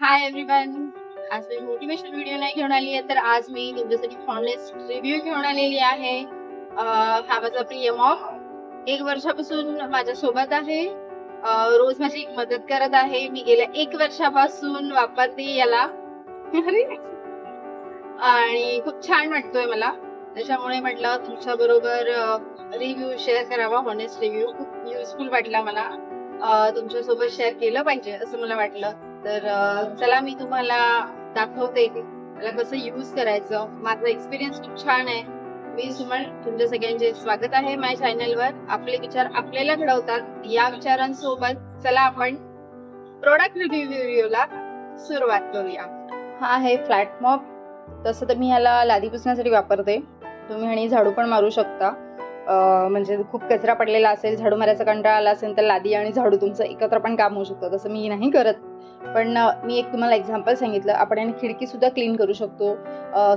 Hi everyone आज मी motivation video नाही घेऊन आली आहे तर आज मी तुमच्यासाठी हॉनेस्ट रिव्ह्यू घेऊन आलेली आहे. हा माझा प्रिय मॉम एक वर्षापासून माझ्या सोबत आहे रोज माझी मदत करत आहे. मी गेल्या एक वर्षापासून वापरते याला. आणि खूप छान वाटतोय मला. त्याच्यामुळे म्हटलं तुमच्या बरोबर रिव्ह्यू शेअर करावा. हॉनेस्ट रिव्ह्यू खूप युजफुल वाटला मला. तुमच्यासोबत शेअर केलं पाहिजे असं मला वाटलं. तर चला मी तुम्हाला दाखवते मला कसं युज करायचं. माझा एक्सपिरियन्स खूप छान आहे. मी सुमन तुमच्या सगळ्यांचे स्वागत आहे माझ्या चॅनलवर आपले विचार आपल्याला घडवतात या विचारांसोबत. चला आपण प्रोडक्ट रिव्ह्यू व्हिडिओला सुरुवात करूया. हा आहे फ्लॅट मॉप तसं तर मी ह्याला लादी पुसण्यासाठी वापरते. तुम्ही आणि झाडू पण मारू शकता. म्हणजे खूप कचरा पडलेला असेल झाडू मारायचा कंटाळा आला असेल तर लादी आणि झाडू तुमचं एकत्र पण काम होऊ शकतं. तसं मी नाही करत. पण मी एक तुम्हाला एक्झाम्पल सांगितलं. आपण याने खिडकी सुद्धा क्लीन करू शकतो.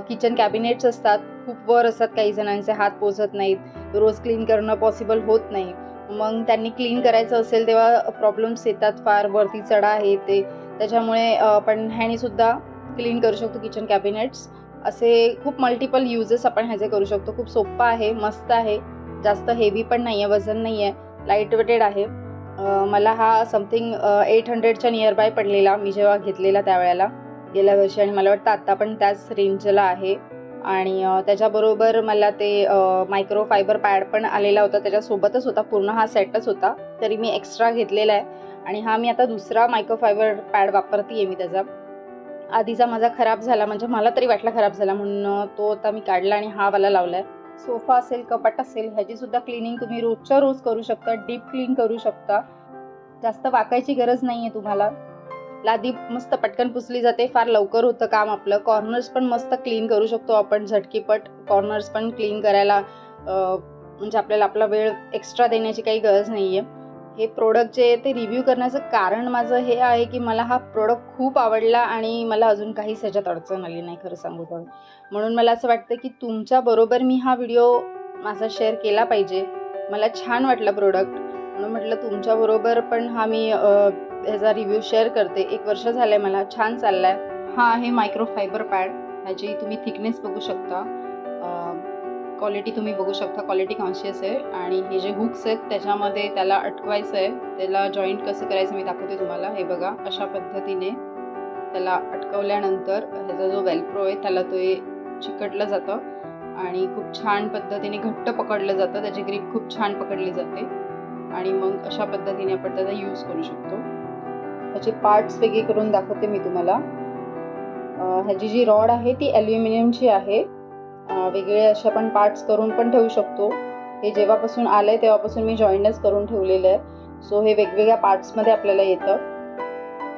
किचन कॅबिनेट्स असतात. खूप वर असतात काही जणांचे. हात पोचत नाहीत. रोज क्लीन करणं पॉसिबल होत नाही. मग त्यांनी क्लीन करायचं असेल तेव्हा प्रॉब्लेम्स येतात फार. वरती चढा आहे ते. त्याच्यामुळे आपण ह्यानेसुद्धा क्लीन करू शकतो किचन कॅबिनेट्स असे खूप मल्टिपल युजेस आपण ह्याचे करू शकतो. खूप सोपं आहे. मस्त आहे. जास्त हेवी पण नाही आहे वजन नाही आहे. लाइट वेटेड आहे मला हा समथिंग एट हंड्रेडच्या नियरबाय पडलेला मी जेव्हा घेतलेला त्यावेळेला गेल्या वर्षी आणि मला वाटतं आत्ता पण त्याच रेंजला आहे. आणि त्याच्याबरोबर मला ते मायक्रो फायबर पॅड पण आलेला होता त्याच्यासोबतच होता पूर्ण हा सेटच होता तरी मी एक्स्ट्रा घेतलेला आहे. आणि हा मी आता दुसरा मायक्रो फायबर पॅड वापरते आहे मी त्याचा. आधीचा माझा खराब झाला म्हणजे मला तरी वाटला खराब झाला म्हणून तो आता मी काढला आणि हा वाला लावला आहे सोफा असेल कपाट असेल ह्याची सुद्धा क्लिनिंग तुम्ही रोजच्या रोज करू शकता डीप क्लीन करू शकता. जास्त वाकायची गरज नाही आहे तुम्हाला. लादी मस्त पटकन पुसली जाते फार लवकर होतं काम आपलं. कॉर्नर्स पण मस्त क्लीन करू शकतो आपण झटकीपट. कॉर्नर्स पण क्लीन करायला म्हणजे आपल्याला आपला वेळ एक्स्ट्रा देण्याची काही गरज नाही आहे हे प्रोडक्ट जे आहे ते रिव्ह्यू करण्याचं कारण माझं हे आहे की मला हा प्रोडक्ट खूप आवडला आणि मला अजून काहीच ह्याच्यात अडचण आली नाही खरं सांगू तर म्हणून मला असं वाटतं की तुमच्याबरोबर मी हा व्हिडिओ माझा शेअर केला पाहिजे. मला छान वाटलं प्रोडक्ट म्हणून म्हटलं तुमच्याबरोबर पण हा मी ह्याचा रिव्ह्यू शेअर करते. एक वर्ष झालंय मला छान चाललाय. हा आहे मायक्रो फायबर पॅड ह्याची तुम्ही थिकनेस बघू शकता. क्वालिटी तुम्ही बघू शकता क्वालिटी कॉन्शियस आहे. आणि हे जे हुक्स आहेत त्याच्यामध्ये त्याला अटकवायचं आहे. त्याला जॉईंट कसं करायचं मी दाखवते तुम्हाला. हे बघा अशा पद्धतीने त्याला अटकवल्यानंतर ह्याचा जो वेलप्रो आहे त्याला तो चिकटलं जातं. आणि खूप छान पद्धतीने घट्ट पकडलं जातं. त्याची ग्रीप खूप छान पकडली जाते. आणि मग अशा पद्धतीने आपण त्याचा यूज करू शकतो. त्याचे पार्ट्स वेगळे करून दाखवते मी तुम्हाला. ह्याची जी रॉड आहे ती ॲल्युमिनियमची आहे. वेगळे असे आपण पार्ट्स करून पण ठेवू शकतो. हे जेव्हापासून आलंय तेव्हापासून मी जॉईनच करून ठेवलेलं आहे. सो हे वेगवेगळ्या पार्ट्समध्ये आपल्याला येतं.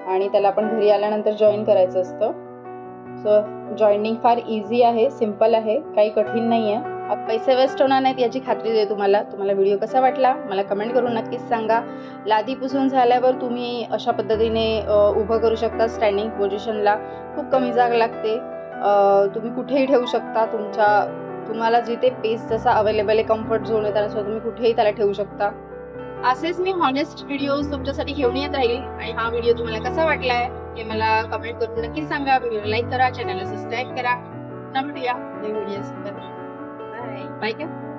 आणि त्याला आपण घरी आल्यानंतर जॉईन करायचं असतं. सो जॉईनिंग फार इझी आहे सिंपल आहे काही कठीण नाही आहे पैसे वेस्ट होणार नाहीत याची खात्री दे तुम्हाला. तुम्हाला व्हिडिओ कसा वाटला? मला कमेंट करून नक्कीच सांगा. लादी पुसून झाल्यावर तुम्ही अशा पद्धतीने उभं करू शकता स्टँडिंग पोझिशनला खूप कमी जाग लागते. तुम्ही कुठेही ठेवू शकता तुमच्या तुम्हाला जिथे पेस जसा अवेलेबल आहे कम्फर्ट झोन आहे त्यानुसार तुम्ही कुठेही त्याला ठेवू शकता. असेच मी हॉनेस्ट व्हिडिओज तुमच्यासाठी घेऊन येत राहील. आणि हा व्हिडिओ तुम्हाला कसा वाटलाय हे मला कमेंट करून नक्कीच सांगा. व्हिडिओ लाईक करा चॅनलला सबस्क्राईब करा. पुन्हा भेटूया. Video bye bye